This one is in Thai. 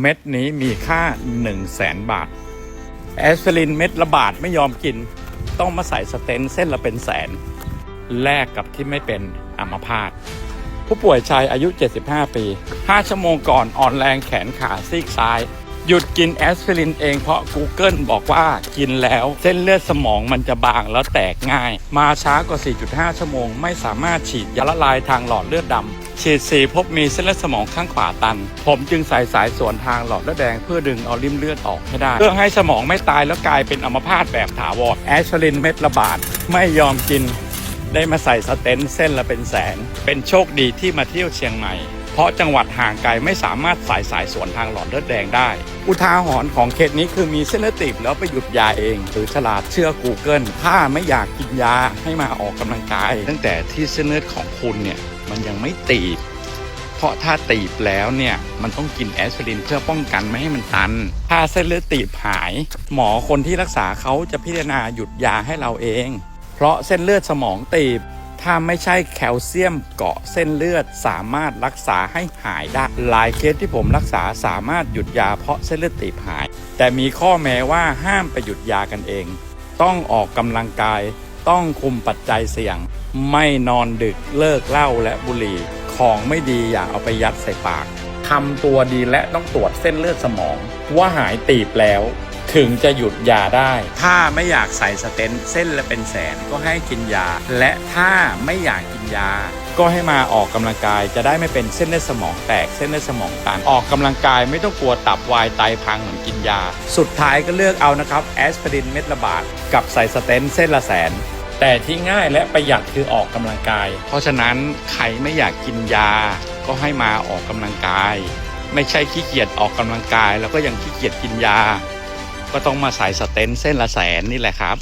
เม็ดนี้มีค่า 1 0 0 0 0แสนบาท แอสไพรินเม็ดละบาทไม่ยอมกิน ต้องมาใส่สเตนเส้นละเป็นแสน แลกกับที่ไม่เป็นอัมพาตผู้ป่วยชายอายุ 75 ปี 5 ชั่วโมงก่อนอ่อนแรงแขนขาซีกซ้าย หยุดกินแอสไพรินเองเพราะ Google บอกว่ากินแล้ว เส้นเลือดสมองมันจะบางแล้วแตกง่าย มาช้ากว่า 4.5 ชั่วโมง ไม่สามารถฉีดยาละลายทางหลอดเลือดดำฉีดสีพบมีเส้นเลือดสมองข้างขวาตัน ผมจึงใส่สายสวนทางหลอดเลือดแดงเพื่อดึงเอาริมเลือดออกให้ได้ เพื่อให้สมองไม่ตายแล้วกลายเป็นอัมพาตแบบถาวรแอสไพรินเม็ดละบาทไม่ยอมกิน ได้มาใส่สเตนเส้นละเป็นแสน เป็นโชคดีที่มาเที่ยวเชียงใหม่ เพราะจังหวัดห่างไกลไม่สามารถสายสายสวนทางหลอดเลือดแดงได้ อุทาหรณ์ของเคสนี้คือมีเส้นเลือดตีบแล้วไปหยุดยาเอง หรือฉลาดเชื่อ Google ถ้าไม่อยากกินยาให้มาออกกำลังกาย ตั้งแต่ที่เส้นเลือดของคุณเนี่ยมันยังไม่ตีบเพราะถ้าตีบแล้วเนี่ย มันต้องกินแอสไพรินเพื่อป้องกันไม่ให้มันตัน ถ้าเส้นเลือดตีบหาย หมอคนที่รักษาเขาจะพิจารณาหยุดยาให้เราเอง เพราะเส้นเลือดสมองตีบ ถ้าไม่ใช่แคลเซียมเกาะเส้นเลือดสามารถรักษาให้หายได้ หลายเคสที่ผมรักษาสามารถหยุดยาเพราะเส้นเลือดตีบหาย แต่มีข้อแม้ว่าห้ามไปหยุดยากันเอง ต้องออกกำลังกาย ต้องคุมปัจจัยเสี่ยง ไม่นอนดึกเลิกเหล้าและบุหรี่ ของไม่ดีอย่าเอาไปยัดใส่ปากทำตัวดีและต้องตรวจเส้นเลือดสมอง ว่าหายตีบแล้ว ถึงจะหยุดยาได้ ถ้าไม่อยากใส่สเตนเส้นละเป็นแสนก็ให้กินยา และถ้าไม่อยากกินยา ก็ให้มาออกกำลังกายจะได้ไม่เป็นเส้นเลือดสมองแตกเส้นเลือดสมองตันออกกำลังกายไม่ต้องกลัวตับวายไตพังเหมือนกินยา สุดท้ายก็เลือกเอานะครับแอสไพรินเม็ดละบาทกับใส่สเตนเส้นละแสนแต่ที่ง่ายและประหยัดคือออกกำลังกาย เพราะฉะนั้นใครไม่อยากกินยา ก็ให้มาออกกำลังกาย ไม่ใช่ขี้เกียจออกกำลังกาย แล้วก็ยังขี้เกียจกินยา ก็ต้องมาสายสเตนเส้นละแสนนี่แหละครับ